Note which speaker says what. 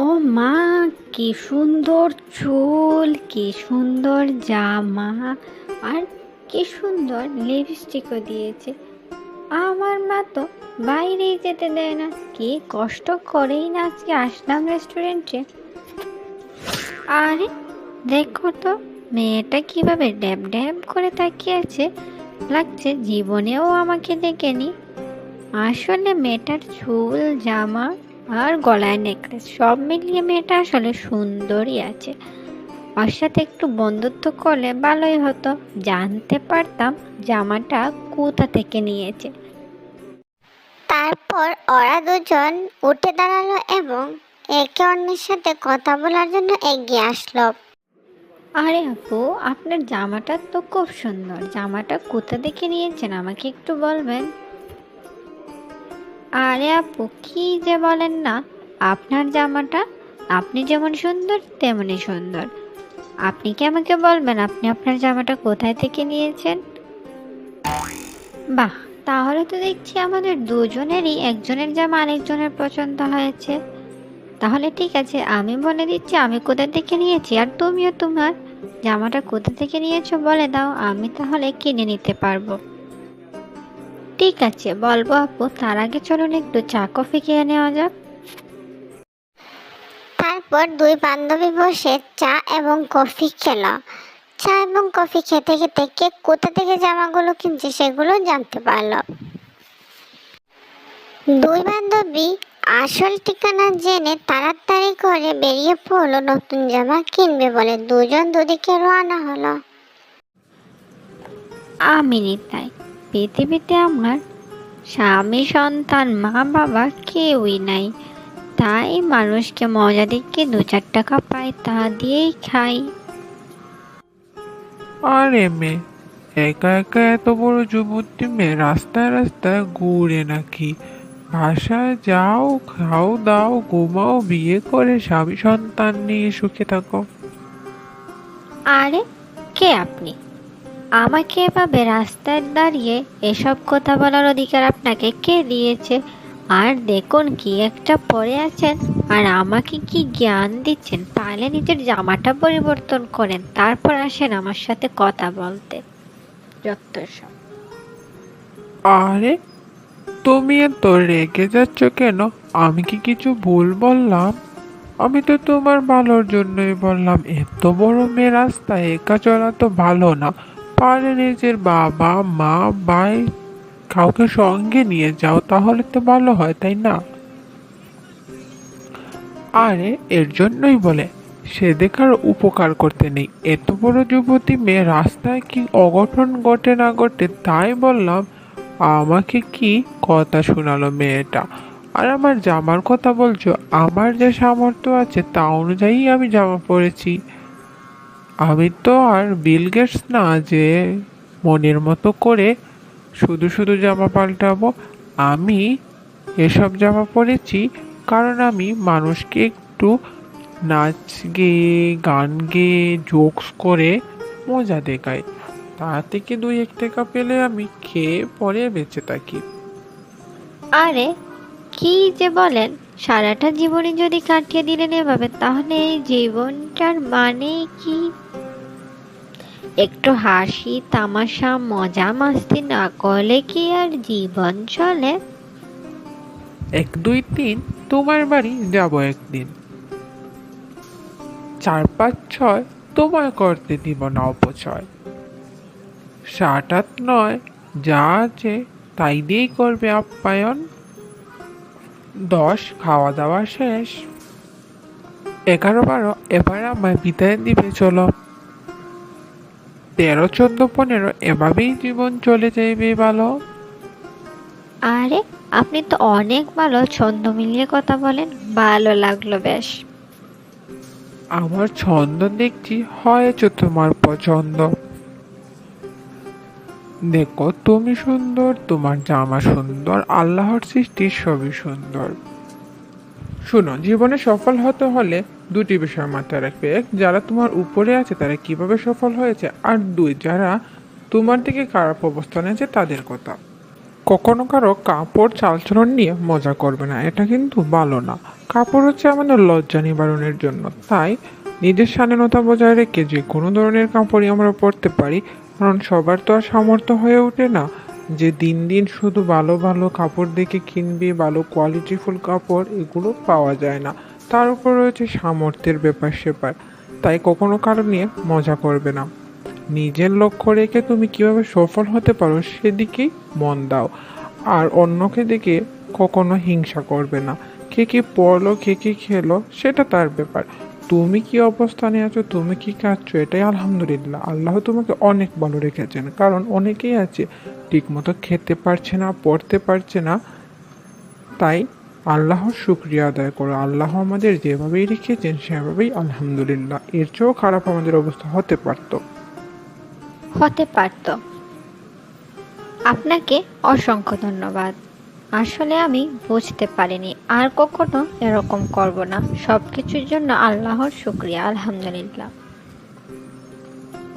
Speaker 1: ও মা, কি সুন্দর চুল, কি সুন্দর জামা, আর কি সুন্দর লিপস্টিকও দিয়েছে। আমার মা তো বাইরেই যেতে দেয় না, কি কষ্ট করেই না আজকে আসলাম রেস্টুরেন্টে আরে, দেখো তো, মেয়েটা কীভাবে ড্যাব ড্যাব করে তাকিয়ে আছে, লাগছে জীবনেও আমাকে দেখেনি। আসলে মেয়েটার চুল, জামা আর গলায় নেকলেস। সব মিলিয়ে মেয়েটা আসলে সুন্দরই আছে। ওর সাথে একটু বন্ধুত্ব করলে ভালোই হতো। জানতে পারতাম জামাটা কোথা থেকে নিয়েছে।
Speaker 2: তারপর ওরা দুজন উঠে দাঁড়াল এবং একে অন্যের সাথে কথা বলার জন্য এগিয়ে আসলো।
Speaker 1: আরে আপু আপনার জামাটা তো খুব সুন্দর। জামাটা কোথা থেকে নিয়েছেন আমাকে একটু বলবেন? আরে আপু, কি যে বলেন না? আপনার জামাটা আপনি যেমন সুন্দর তেমনই সুন্দর। আপনি কি আমাকে বলবেন আপনি আপনার জামাটা কোথায় থেকে নিয়েছেন? বাহ, তাহলে তো দেখছি আমাদের দুজনেরই একজনের জামা আরেকজনের পছন্দ হয়েছে। তাহলে ঠিক আছে, আমি বলে দিচ্ছি আমি কোথা থেকে নিয়েছি আর তুমিও তোমার জামাটা কোথা থেকে নিয়েছো বলে দাও, আমি তাহলে কিনে নিতে পারব। ঠিক আছে বলব আপু তার আগে চলুন একটু চা কফি খেয়ে নেওয়া যাক।
Speaker 2: তারপর দুই বান্ধবী বসে চা এবং কফি খেলো। চা এবং কফি খেতে খেতে কে কোথা থেকে জামাগুলো কিনছে সেগুলো জানতে পারল। দুই বান্ধবী আসল ঠিকানা জেনে তাড়াতাড়ি করে বেরিয়ে পড়ল নতুন জামা কিনবে বলে দুজন দুদিকে রওনা হলো।
Speaker 1: আমি নিতাই পৃথিবীতে আমার স্বামী সন্তান মা বাবা কেউই নাই। তাই মানুষকে মজা দেখে দু চার টাকা পাই তা দিয়েই খাই।
Speaker 3: আরে মেয়ে একা একা এত বড় যুবতী মেয়ে রাস্তায় রাস্তায় ঘুরে নাকি? বাসায় যাও খাও দাও ঘুমাও বিয়ে করে স্বামী সন্তান নিয়ে সুখে থাকো।
Speaker 1: আরে কে আপনি? আমাকে এভাবে রাস্তায় দাঁড়িয়ে এসব কথা বলার অধিকার আপনাকে কে দিয়েছে? আর দেখুন কি একটা পরে আছেন আর আমাকে কি জ্ঞান দিচ্ছেন। তাহলে নিজের জামাটা পরিবর্তন করেন, তারপর আসেন আমার সাথে কথা বলতে। যত
Speaker 3: আরে, তুমি এত রেগে যাচ্ছ কেন? আমি কি কিছু ভুল বললাম? আমি তো তোমার ভালোর জন্যই বললাম, এত বড় মেয়ে রাস্তায় একা চলা তো ভালো না। পারে নিজের বাবা, মা, ভাই কাউকে সঙ্গে নিয়ে যাও, তাহলে তো ভালো হয়, তাই না? আরে, এর জন্যই বলে সে দেখার উপকার করতে নেই। এত বড় যুবতী মেয়ে রাস্তায় কি অঘটন ঘটে না ঘটে, তাই বললাম, আমাকে কি কথা শোনালো মেয়েটা? আর আমার জামার কথা বলছো, আমার যে সামর্থ্য আছে তা অনুযায়ী আমি জামা পরেছি। আমি তো আর বিল গেটস না যে মনের মতো করে শুধু শুধু জামা পাল্টাবো, আমি এসব জামা পরেছি কারণ আমি মানুষকে একটু নাচ গেয়ে, গান গেয়ে জোকস করে মজা দেখাই। তা থেকে দুই এক টাকা পেলে আমি খেয়ে পরে বেঁচে থাকি।
Speaker 1: আরে, কি যে বলেন, সারাটা জীবনে যদি কাটিয়ে দিলেন এভাবে, তাহলে এই জীবনটার মানে কি? একটু হাসি, তামাশা, মজা, মাস্তি না করলে কি আর জীবন চলে?
Speaker 3: এক দুই তিন, তোমার বাড়ি যাব একদিন। চার পাঁচ ছয় তোমায় করতে দিব না অপচয়। সাত আট নয়, যা আছে তাই দিয়েই করবে আপ্যায়ন। দশ খাওয়া দাওয়া শেষ। এগারো, বারো, এবার আমায় বিদায় দিবে, চলো। তেরো চোদ্দ পনেরো এভাবেই জীবন চলে যাইবে ভালো
Speaker 1: আরে আপনি তো অনেক ভালো ছন্দ মিলিয়ে কথা বলেন ভালো লাগল বেশ।
Speaker 3: আমার ছন্দ দেখছি হয়েছে তোমার পছন্দ। দেখো তুমি সুন্দর তোমার জামা সুন্দর আল্লাহর সৃষ্টি সবই সুন্দর। শুনো জীবনে সফল হতে হলে দুটি বিষয় মাথায় রাখবে। এক, যারা তোমার উপরে আছে, তারা কীভাবে সফল হয়েছে? আর দুই, যারা তোমার থেকে খারাপ অবস্থানে আছে তাদের কথা।
Speaker 4: কখনো কারও কাপড়, চালচলন নিয়ে মজা করবে না, এটা কিন্তু ভালো না। কাপড় হচ্ছে আমাদের লজ্জা নিবারণের জন্য। তাই নিজের স্বাধীনতা বজায় রেখে যে কোনো ধরনের কাপড়ই আমরা পরতে পারি, কারণ সবার তো আর সামর্থ্য হয়ে ওঠে না যে দিন দিন শুধু ভালো ভালো কাপড় দেখে কিনবি, ভালো কোয়ালিটিফুল কাপড়, এগুলো পাওয়া যায় না। তার উপর রয়েছে সামর্থ্যের ব্যাপার সেপার। তাই কখনো কারও নিয়ে মজা করবে না। নিজের লক্ষ্য রেখে তুমি কীভাবে সফল হতে পারো সেদিকেই মন দাও। আর অন্যকে দেখে কখনো হিংসা করবে না। কে কি পড়ল, কে কি খেলো, সেটা তার ব্যাপার। তুমি কি অবস্থানে আছো, তুমি কি খাচ্ছো এটাই আলহামদুলিল্লাহ। আল্লাহ তোমাকে অনেক ভালো রেখেছেন। কারণ অনেকেই আছে, ঠিকমতো খেতে পারছে না, পড়তে পারছে না। তাই আল্লাহর শুক্রিয়া আদায় করো। আল্লাহ আমাদের যেভাবেই রেখেছেন, সেভাবেই আলহামদুলিল্লাহ। এর চেয়েও খারাপ আমাদের অবস্থা হতে পারতো।
Speaker 1: হতে পারত। আপনাকে অসংখ্য ধন্যবাদ। আসলে আমি বুঝতে পারিনি, আর কখনো এরকম করব না। সব কিছুর জন্য আল্লাহর শুক্রিয়া, আলহামদুলিল্লাহ।